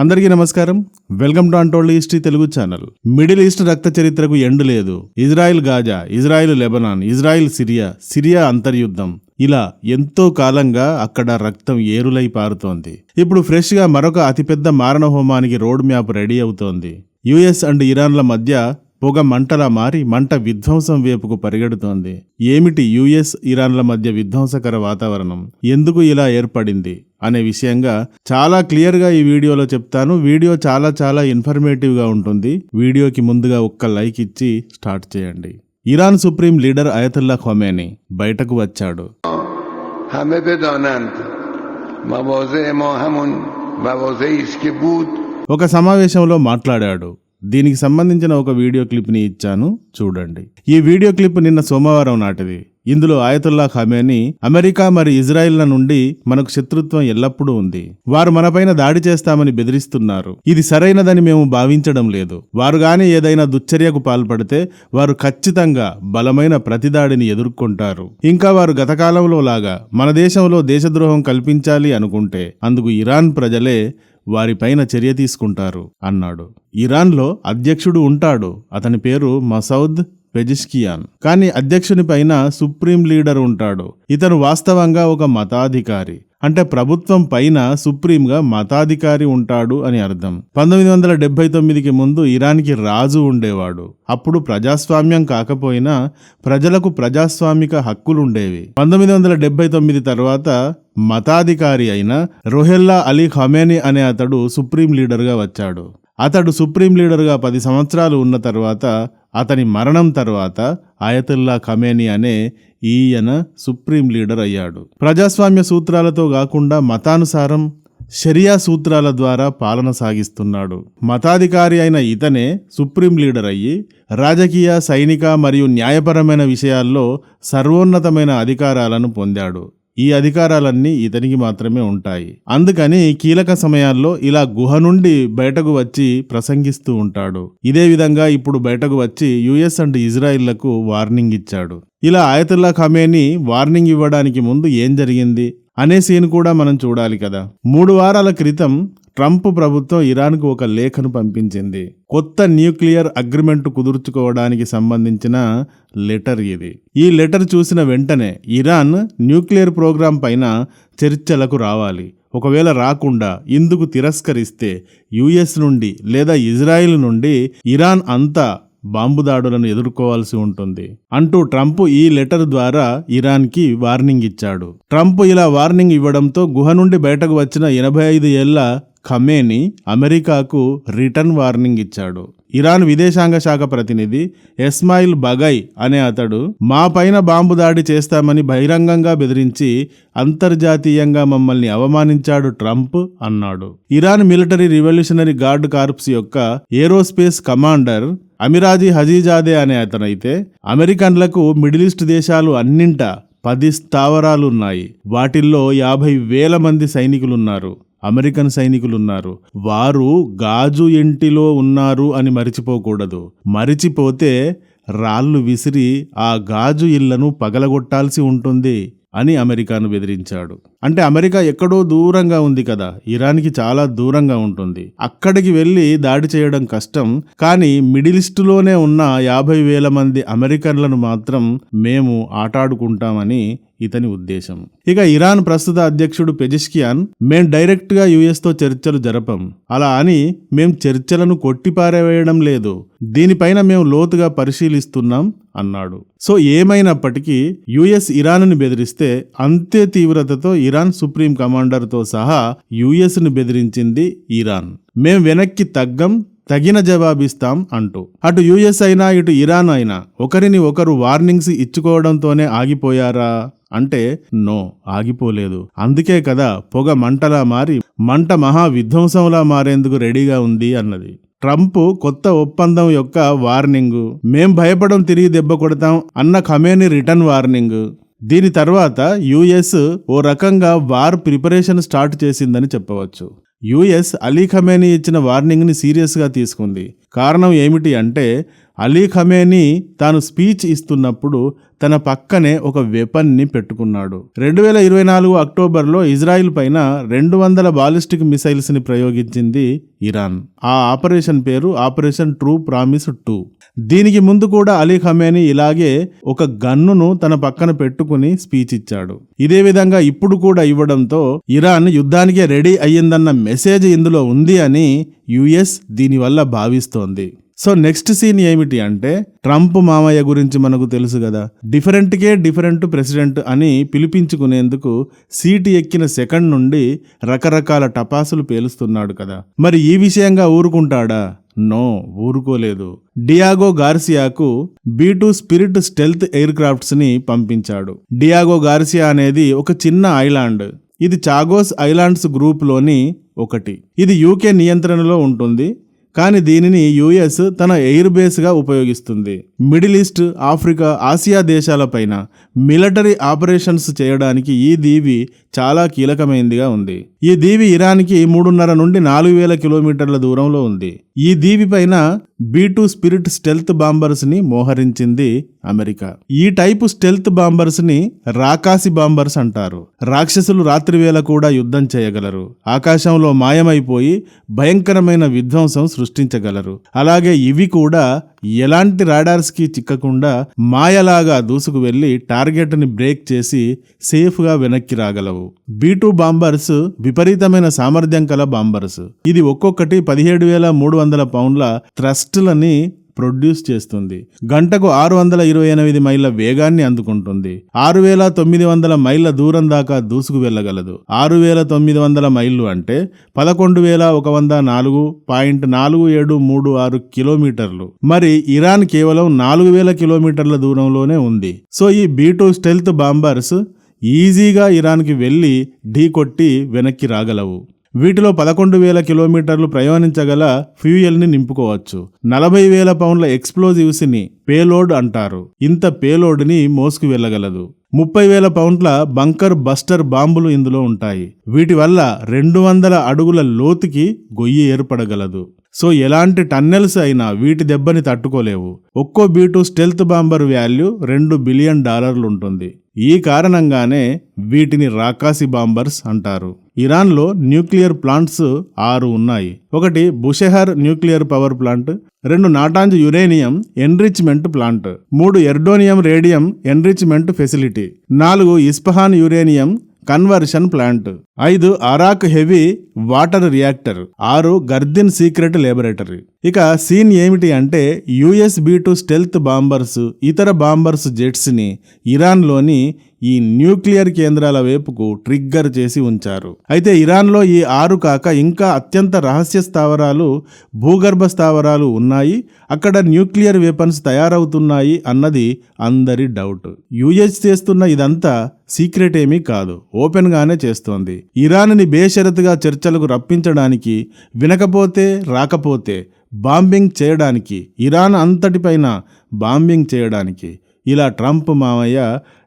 అందరికీ నమస్కారం. Welcome to untold history Telugu channel. Middle east రక్త చరిత్రకు ఎండు లేదు. Israel Gaza Israel Lebanon Israel Syria Syria అంతర్యుద్ధం. ఇలా ఎంతో కాలంగా అక్కడ రక్తం ఏరులై పారుతోంది. ఇప్పుడు ఫ్రెష్గా మరొక అతిపెద్ద మారణ హోమానికి రోడ్ మ్యాప్ రెడీ అవుతోంది. యుఎస్ అండ్ ఇరాన్ల మధ్య పొగ మంటలా మారి మంట విధ్వంసం వైపుకు పరిగెడుతోంది. ఏమిటి యుఎస్ ఇరాన్ల మధ్య విధ్వంసకర వాతావరణం? ఎందుకు ఇలా ఏర్పడింది? అనే విషయంగా చాలా క్లియర్గా ఈ వీడియోలో చెప్తాను. వీడియో చాలా చాలా ఇన్ఫర్మేటివ్గా ఉంటుంది. వీడియోకి ముందుగా ఒక్క లైక్ ఇచ్చి స్టార్ట్ చేయండి. Iran supreme leader Ayatollah Khomeini బయటకు వచ్చాడు. ఒక సమావేశంలో మాట్లాడాడు. దీనికి సంబంధించిన ఒక వీడియో క్లిప్ని ఇచ్చాను. చూడండి. ఈ వీడియో క్లిప్ నిన్న సోమవారం నాటిది. ఇందులో ఆయతుల్లా ఖమేని అమెరికా మరి ఇజ్రాయిల్ల నుండి మనకు శత్రుత్వం ఎల్లప్పుడూ ఉంది. వారు మనపైన దాడి చేస్తామని బెదిరిస్తున్నారు. ఇది సరైనదని మేము భావించడం లేదు. వారు గాని ఏదైనా దుశ్చర్యకు పాల్పడితే వారు ఖచ్చితంగా బలమైన ప్రతిదాడిని ఎదుర్కొంటారు. ఇంకా వారు గతకాలంలో లాగా మన దేశంలో దేశద్రోహం కల్పించాలి అనుకుంటే అందుకు ఇరాన్ ప్రజలే వారిపైన చర్య తీసుకుంటారు అన్నాడు. ఇరాన్లో అధ్యక్షుడు ఉంటాడు. అతని పేరు మసౌద్ పెజిష్కియాన్. కానీ అధ్యక్షుని పైన సుప్రీం లీడర్ ఉంటాడు. ఇతను వాస్తవంగా ఒక మతాధికారి. అంటే ప్రభుత్వం పైన సుప్రీంగా మతాధికారి ఉంటాడు అని అర్థం. పంతొమ్మిది వందల డెబ్బై తొమ్మిదికి ముందు ఇరాన్కి రాజు ఉండేవాడు. అప్పుడు ప్రజాస్వామ్యం కాకపోయినా ప్రజలకు ప్రజాస్వామిక హక్కులుండేవి పంతొమ్మిది వందల డెబ్బై తొమ్మిది తర్వాత మతాధికారి అయిన రొహెల్లా అలీ ఖమేని అనే అతడు సుప్రీం లీడర్గా వచ్చాడు. అతడు సుప్రీం లీడర్గా పది సంవత్సరాలు ఉన్న తర్వాత అతని మరణం తర్వాత ఆయతుల్లా ఖమేని అనే ఈయన సుప్రీం లీడర్ అయ్యాడు. ప్రజాస్వామ్య సూత్రాలతో కాకుండా మతానుసారం షరియా సూత్రాల ద్వారా పాలన సాగిస్తున్నాడు. మతాధికారి అయిన ఇతనే సుప్రీం లీడర్ అయ్యి రాజకీయ సైనిక మరియు న్యాయపరమైన విషయాల్లో సర్వోన్నతమైన అధికారాలను పొందాడు. ఈ అధికారాలన్నీ ఇతనికి మాత్రమే ఉంటాయి. అందుకని కీలక సమయాల్లో ఇలా గుహ నుండి బయటకు వచ్చి ప్రసంగిస్తూ ఉంటాడు. ఇదే విధంగా ఇప్పుడు బయటకు వచ్చి యుఎస్ అండ్ ఇజ్రాయిల్లకు వార్నింగ్ ఇచ్చాడు. ఇలా ఆయతుల్లా ఖమేని వార్నింగ్ ఇవ్వడానికి ముందు ఏం జరిగింది? అనే సీన్ కూడా మనం చూడాలి కదా. మూడు వారాల క్రితం ట్రంప్ ప్రభుత్వం ఇరాన్కు ఒక లేఖను పంపించింది. కొత్త న్యూక్లియర్ అగ్రిమెంట్ కుదుర్చుకోవడానికి సంబంధించిన లెటర్ ఇది. ఈ లెటర్ చూసిన వెంటనే ఇరాన్ న్యూక్లియర్ ప్రోగ్రాం పైన చర్చలకు రావాలి. ఒకవేళ రాకుండా ఇందుకు తిరస్కరిస్తే యుఎస్ నుండి లేదా ఇజ్రాయిల్ నుండి ఇరాన్ అంతా బాంబు దాడులను ఎదుర్కోవాల్సి ఉంటుంది అంటూ ట్రంప్ ఈ లెటర్ ద్వారా ఇరాన్కి వార్నింగ్ ఇచ్చాడు. ట్రంప్ ఇలా వార్నింగ్ ఇవ్వడంతో గుహ నుండి బయటకు వచ్చిన ఎనభై ఐదు ఏళ్ళ ఖమేని అమెరికాకు రిటర్న్ వార్నింగ్ ఇచ్చాడు. ఇరాన్ విదేశాంగ శాఖ ప్రతినిధి ఎస్మాయిల్ బగై అనే అతడు మా పైన బాంబు దాడి చేస్తామని బహిరంగంగా బెదిరించి అంతర్జాతీయంగా మమ్మల్ని అవమానించాడు ట్రంప్ అన్నాడు. Iran military revolutionary guard corps యొక్క ఏరోస్పేస్ కమాండర్ అమిరాజీ హజీజాదే అనే అతనైతే అమెరికన్లకు మిడిల్ ఈస్ట్ దేశాలు అన్నింట పది స్థావరాలున్నాయి. వాటిల్లో యాభై వేల మంది సైనికులున్నారు. అమెరికన్ సైనికులున్నారు. వారు గాజు ఇంటిలో ఉన్నారు అని మరిచిపోకూడదు. మరిచిపోతే రాళ్ళు విసిరి ఆ గాజు ఇళ్ళను పగలగొట్టాల్సి ఉంటుంది అని అమెరికాను బెదిరించాడు. అంటే అమెరికా ఎక్కడో దూరంగా ఉంది కదా. ఇరాన్కి చాలా దూరంగా ఉంటుంది. అక్కడికి వెళ్ళి దాడి చేయడం కష్టం. కానీ మిడిలిస్టులోనే ఉన్న యాభై వేల మంది అమెరికన్లను మాత్రం మేము ఆటాడుకుంటామని ఇతని ఉద్దేశం. ఇక ఇరాన్ ప్రస్తుత అధ్యక్షుడు పెజిష్కియాన్ మేం డైరెక్ట్గా యుఎస్తో చర్చలు జరపం. అలా అని మేం చర్చలను కొట్టిపారేవేయడం లేదు. దీనిపైన మేము లోతుగా పరిశీలిస్తున్నాం అన్నాడు. సో ఏమైనప్పటికీ యుఎస్ ఇరాన్ను బెదిరిస్తే అంతే తీవ్రతతో ఇరాన్ సుప్రీం కమాండర్తో సహా యుఎస్ను బెదిరించింది ఇరాన్. మేం వెనక్కి తగ్గం తగిన జవాబిస్తాం అంటూ. అటు యుఎస్ అయినా ఇటు ఇరాన్ అయినా ఒకరిని ఒకరు వార్నింగ్స్ ఇచ్చుకోవడంతోనే ఆగిపోయారా? అంటే నో ఆగిపోలేదు. అందుకే కదా పొగ మంటలా మారి మంట మహా విధ్వంసంలా మారేందుకు రెడీగా ఉంది అన్నది. ట్రంప్ కొత్త ఒప్పందం యొక్క వార్నింగ్. మేం భయపడం తిరిగి దెబ్బ కొడతాం అన్న ఖమేని రిటర్న్ వార్నింగ్. దీని తర్వాత యుఎస్ ఓ రకంగా వార్ ప్రిపరేషన్ స్టార్ట్ చేసిందని చెప్పవచ్చు. యుఎస్ అలీ ఖమేని ఇచ్చిన వార్నింగ్ని సీరియస్గా తీసుకుంది. కారణం ఏమిటి అంటే అలీ ఖమేని తాను స్పీచ్ ఇస్తున్నప్పుడు తన పక్కనే ఒక వెపన్ని పెట్టుకున్నాడు. రెండు వేల ఇరవై నాలుగు అక్టోబర్లో ఇజ్రాయిల్ పైన రెండు వందల బాలిస్టిక్ మిసైల్స్ని ప్రయోగించింది ఇరాన్. ఆ ఆపరేషన్ పేరు ఆపరేషన్ ట్రూ ప్రామిస్ టూ. దీనికి ముందు కూడా అలీ ఖమేని ఇలాగే ఒక గన్నును తన పక్కన పెట్టుకుని స్పీచ్ ఇచ్చాడు. ఇదే విధంగా ఇప్పుడు కూడా ఇవ్వడంతో ఇరాన్ యుద్ధానికే రెడీ అయ్యిందన్న మెసేజ్ ఇందులో ఉంది అని యుఎస్ దీనివల్ల భావిస్తోంది. సో నెక్స్ట్ సీన్ ఏమిటి అంటే ట్రంప్ మామయ్య గురించి మనకు తెలుసు కదా. డిఫరెంట్కే డిఫరెంట్ ప్రెసిడెంట్ అని పిలిపించుకునేందుకు సీటు ఎక్కిన సెకండ్ నుండి రకరకాల టపాసులు పేలుస్తున్నాడు కదా. మరి ఈ విషయంగా ఊరుకుంటాడా? నో ఊరుకోలేదు. Diego గార్సియాకు B two spirit stealth air క్రాఫ్ట్స్ని పంపించాడు. డియాగో గార్సియా అనేది ఒక చిన్న ఐలాండ్. ఇది చాగోస్ ఐలాండ్స్ గ్రూప్లోని ఒకటి. ఇది యూకే నియంత్రణలో ఉంటుంది. కానీ దీనిని యుఎస్ తన ఎయిర్ బేస్గా ఉపయోగిస్తుంది. మిడిల్ ఈస్ట్ ఆఫ్రికా ఆసియా దేశాలపైన మిలిటరీ ఆపరేషన్స్ చేయడానికి ఈ దీవి చాలా కీలకమైనదిగా ఉంది. ఈ దీవి ఇరాన్కి మూడున్నర నుండి నాలుగు వేల కిలోమీటర్ల దూరంలో ఉంది. ఈ దీవి పైన బీ టూ స్పిరిట్ స్టెల్త్ బాంబర్స్ని మోహరించింది అమెరికా. ఈ టైపు స్టెల్త్ బాంబర్స్ని రాకాసి బాంబర్స్ అంటారు. రాక్షసులు రాత్రివేళ కూడా యుద్ధం చేయగలరు. ఆకాశంలో మాయమైపోయి భయంకరమైన విధ్వంసం సృష్టించగలరు. అలాగే ఇవి కూడా ఎలాంటి రాడార్స్కి చిక్కకుండా మాయలాగా దూసుకు వెళ్ళి టార్గెట్ని బ్రేక్ చేసి సేఫ్గా వెనక్కి రాగలవు. బీ టూ బాంబర్స్ విపరీతమైన సామర్థ్యం కల బాంబర్స్. ఇది ఒక్కొక్కటి పదిహేడు వేల మూడు వందల పౌండ్ల థ్రస్ట్లని ప్రొడ్యూస్ చేస్తుంది. గంటకు ఆరు వందల ఇరవై ఎనిమిది మైళ్ళ వేగాన్ని అందుకుంటుంది. ఆరు వేల తొమ్మిది వందల మైళ్ళ దూరం దాకా దూసుకు వెళ్ళగలదు. ఆరు వేల తొమ్మిది వందల మైళ్ళు అంటే పదకొండు వేల ఒక వంద నాలుగు పాయింట్ నాలుగు ఏడు మూడు ఆరు కిలోమీటర్లు. మరి ఇరాన్ కేవలం నాలుగు వేల కిలోమీటర్ల దూరంలోనే ఉంది. సో ఈ బీ టూ స్టెల్త్ బాంబర్స్ ఈజీగా ఇరాన్కి వెళ్ళి ఢీ కొట్టి వెనక్కి రాగలవు. వీటిలో పదకొండు వేల కిలోమీటర్లు ప్రయాణించగల ఫ్యూయల్ని నింపుకోవచ్చు. నలభై వేల పౌండ్ల ఎక్స్ప్లోజివ్స్ని పేలోడ్ అంటారు. ఇంత పేలోడ్ని మోసుకు వెళ్ళగలదు. ముప్పై వేల పౌండ్ల బంకర్ బస్టర్ బాంబులు ఇందులో ఉంటాయి. వీటి వల్ల రెండు వందల అడుగుల లోతుకి గొయ్యి ఏర్పడగలదు. సో ఎలాంటి టన్నెల్స్ అయినా వీటి దెబ్బని తట్టుకోలేవు. ఒక్కో B two stealth bomber value రెండు బిలియన్ డాలర్లు ఉంటుంది. ఈ కారణంగానే వీటిని రాకాసి బాంబర్స్ అంటారు. ఇరాన్లో న్యూక్లియర్ ప్లాంట్స్ ఆరు ఉన్నాయి. ఒకటి బుషెహర్ న్యూక్లియర్ పవర్ ప్లాంట్ రెండు నాటాంజ్ యురేనియం ఎన్రిచ్మెంట్ ప్లాంట్ మూడు ఎర్డోనియం రేడియం ఎన్రిచ్మెంట్ ఫెసిలిటీ నాలుగు ఇస్పహాన్ యురేనియం కన్వర్షన్ ప్లాంట్. ఐదు అరాక్ హెవీ వాటర్ రియాక్టర్. ఆరు గర్దిన్ సీక్రెట్ లేబొరేటరీ. ఇక సీన్ ఏమిటి అంటే US B two stealth bombers ఇతర బాంబర్స్ జెట్స్ని ఇరాన్లోని ఈ న్యూక్లియర్ కేంద్రాల వైపుకు ట్రిగ్గర్ చేసి ఉంచారు. అయితే ఇరాన్లో ఈ ఆరు కాక ఇంకా అత్యంత రహస్య స్థావరాలు భూగర్భ స్థావరాలు ఉన్నాయి. అక్కడ న్యూక్లియర్ వెపన్స్ తయారవుతున్నాయి అన్నది అందరి డౌట్. యుఎస్ చేస్తున్న ఇదంతా సీక్రెట్ ఏమీ కాదు. ఓపెన్గానే చేస్తోంది. ఇరాన్ని బేషరతుగా చర్చలకు రప్పించడానికి వినకపోతే రాకపోతే బాంబింగ్ చేయడానికి ఇరాన్ అంతటిపైన బాంబింగ్ చేయడానికి ఇలా ట్రంప్ మామయ్య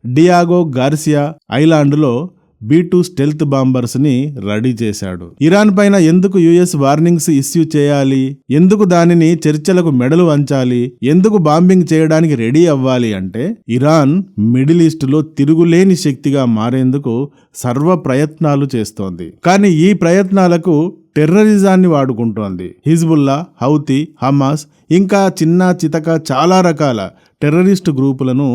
డియాగో గార్సియా ఐలాండ్లో బీ టూ స్టెల్త్ బాంబర్స్ని రెడీ చేశాడు. ఇరాన్ పైన ఎందుకు యుఎస్ వార్నింగ్స్ ఇష్యూ చేయాలి? ఎందుకు దానిని చర్చలకు మెడలు వంచాలి? ఎందుకు బాంబింగ్ చేయడానికి రెడీ అవ్వాలి అంటే ఇరాన్ మిడిల్ ఈస్ట్లో తిరుగులేని శక్తిగా మారేందుకు సర్వ ప్రయత్నాలు చేస్తోంది. కానీ ఈ ప్రయత్నాలకు టెర్రరిజాన్ని వాడుకుంటోంది. హిజ్బుల్లా హౌతీ హమాస్ ఇంకా చిన్న చితక చాలా రకాల టెర్రరిస్ట్ గ్రూపులను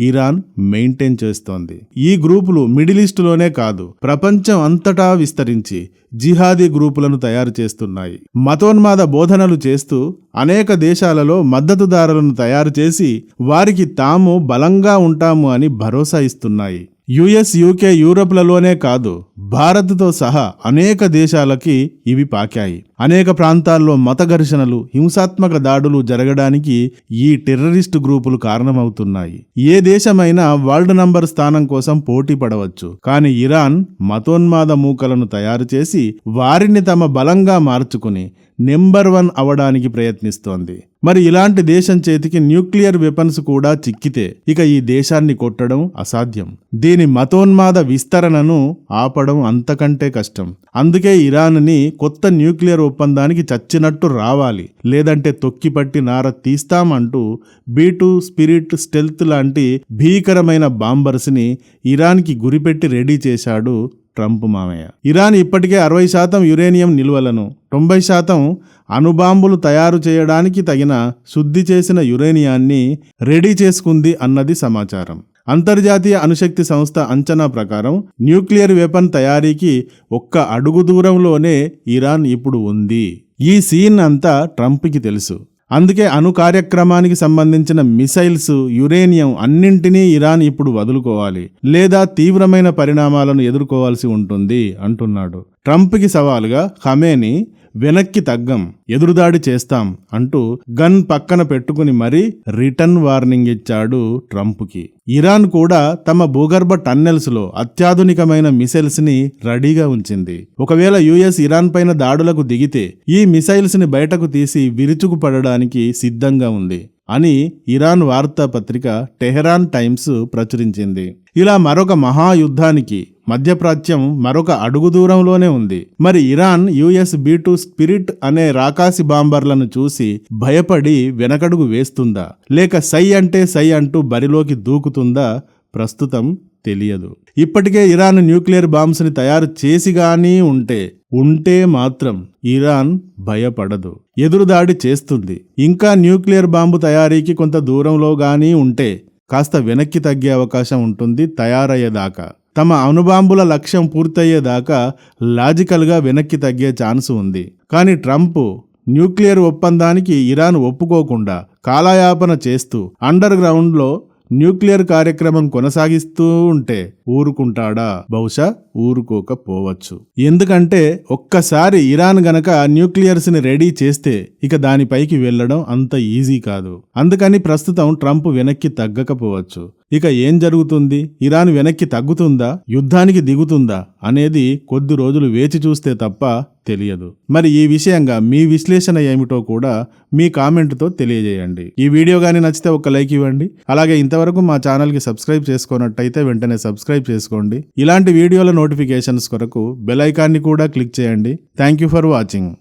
ఇరాన్ మెయింటైన్ చేస్తోంది. ఈ గ్రూపులు మిడిల్ ఈస్ట్లోనే కాదు ప్రపంచం అంతటా విస్తరించి జిహాదీ గ్రూపులను తయారు చేస్తున్నాయి. మతోన్మాద బోధనలు చేస్తూ అనేక దేశాలలో మద్దతుదారులను తయారు చేసి వారికి తాము బలంగా ఉంటాము అని భరోసా ఇస్తున్నాయి. యుఎస్ యూకే యూరప్లలోనే కాదు భారత్తో సహా అనేక దేశాలకి ఇవి పాకాయి. అనేక ప్రాంతాల్లో మత ఘర్షణలు హింసాత్మక దాడులు జరగడానికి ఈ టెర్రరిస్ట్ గ్రూపులు కారణమవుతున్నాయి. ఏ దేశమైనా వరల్డ్ నంబర్ స్థానం కోసం పోటీ పడవచ్చు. కానీ ఇరాన్ మతోన్మాద మూకలను తయారు చేసి వారిని తమ బలంగా మార్చుకుని నెంబర్ వన్ అవడానికి ప్రయత్నిస్తోంది. మరి ఇలాంటి దేశం చేతికి న్యూక్లియర్ వెపన్స్ కూడా చిక్కితే ఇక ఈ దేశాన్ని కొట్టడం అసాధ్యం. దీని మతోన్మాద విస్తరణను ఆపడం అంతకంటే కష్టం. అందుకే ఇరాన్ని కొత్త న్యూక్లియర్ ఒప్పందానికి చచ్చినట్టు రావాలి. లేదంటే తొక్కిపట్టి నార తీస్తామంటూ బీటు స్పిరిట్ స్టెల్త్ లాంటి భీకరమైన బాంబర్స్ని ఇరాన్కి గురిపెట్టి రెడీ చేశాడు ట్రంప్ మామయ్య. ఇరాన్ ఇప్పటికే అరవై శాతం యురేనియం నిల్వలను తొంభై శాతం అణుబాంబులు తయారు చేయడానికి తగిన శుద్ధి చేసిన యురేనియాన్ని రెడీ చేసుకుంది అన్నది సమాచారం. అంతర్జాతీయ అణుశక్తి సంస్థ అంచనా ప్రకారం న్యూక్లియర్ వెపన్ తయారీకి ఒక్క అడుగు దూరంలోనే ఇరాన్ ఇప్పుడు ఉంది. ఈ సీన్ అంతా ట్రంప్కి తెలుసు. అందుకే అణు కార్యక్రమానికి సంబంధించిన మిసైల్స్ యురేనియం అన్నింటినీ ఇరాన్ ఇప్పుడు వదులుకోవాలి లేదా తీవ్రమైన పరిణామాలను ఎదుర్కోవాల్సి ఉంటుంది అంటున్నాడు. ట్రంప్కి సవాలుగా ఖమేని వెనక్కి తగ్గం ఎదురుదాడి చేస్తాం అంటూ గన్ పక్కన పెట్టుకుని మరీ రిటర్న్ వార్నింగ్ ఇచ్చాడు ట్రంప్కి. ఇరాన్ కూడా తమ భూగర్భ టన్నెల్స్లో అత్యాధునికమైన మిసైల్స్ని రెడీగా ఉంచింది. ఒకవేళ యుఎస్ ఇరాన్ పైన దాడులకు దిగితే ఈ మిసైల్స్ని బయటకు తీసి విరుచుకుపడడానికి సిద్ధంగా ఉంది. అని ఇరాన్ వార్తాపత్రిక టెహరాన్ టైమ్స్ ప్రచురించింది. ఇలా మరొక మహాయుద్ధానికి మధ్యప్రాచ్యం మరొక అడుగు దూరంలోనే ఉంది. మరి Iran US B two spirit అనే రాకాసి బాంబర్లను చూసి భయపడి వెనకడుగు వేస్తుందా? లేక సై అంటే సై అంటూ బరిలోకి దూకుతుందా? ప్రస్తుతం తెలియదు. ఇప్పటికే ఇరాన్ న్యూక్లియర్ బాంబ్స్ని తయారు చేసి గానీ ఉంటే ఉంటే మాత్రం ఇరాన్ భయపడదు. ఎదురుదాడి చేస్తుంది. ఇంకా న్యూక్లియర్ బాంబు తయారీకి కొంత దూరంలో గానీ ఉంటే కాస్త వెనక్కి తగ్గే అవకాశం ఉంటుంది తయారయ్యేదాకా. తమ అణుబాంబుల లక్ష్యం పూర్తయ్యేదాకా లాజికల్గా వెనక్కి తగ్గే ఛాన్స్ ఉంది. కానీ ట్రంప్ న్యూక్లియర్ ఒప్పందానికి ఇరాన్ ఒప్పుకోకుండా కాలయాపన చేస్తూ అండర్ గ్రౌండ్లో న్యూక్లియర్ కార్యక్రమం కొనసాగిస్తూ ఉంటే ఊరుకుంటాడా? బహుశా ఊరుకోకపోవచ్చు. ఎందుకంటే ఒక్కసారి ఇరాన్ గనక న్యూక్లియర్స్ని రెడీ చేస్తే ఇక దానిపైకి వెళ్ళడం అంత ఈజీ కాదు. అందుకని ప్రస్తుతం ట్రంప్ వెనక్కి తగ్గకపోవచ్చు. ఇక ఏం జరుగుతుంది? ఇరాన్ వెనక్కి తగ్గుతుందా? యుద్ధానికి దిగుతుందా? అనేది కొద్ది రోజులు వేచి చూస్తే తప్ప తెలియదు. మరి ఈ విషయంగా మీ విశ్లేషణ ఏమిటో కూడా మీ కామెంట్తో తెలియజేయండి. ఈ వీడియో కానీ నచ్చితే ఒక లైక్ ఇవ్వండి. అలాగే ఇంతవరకు మా ఛానల్కి సబ్స్క్రైబ్ చేసుకున్నట్టయితే వెంటనే సబ్స్క్రైబ్ చేసుకోండి. ఇలాంటి వీడియోల నోటిఫికేషన్స్ కొరకు బెల్ ఐకాన్ని కూడా క్లిక్ చేయండి. Thank you for watching.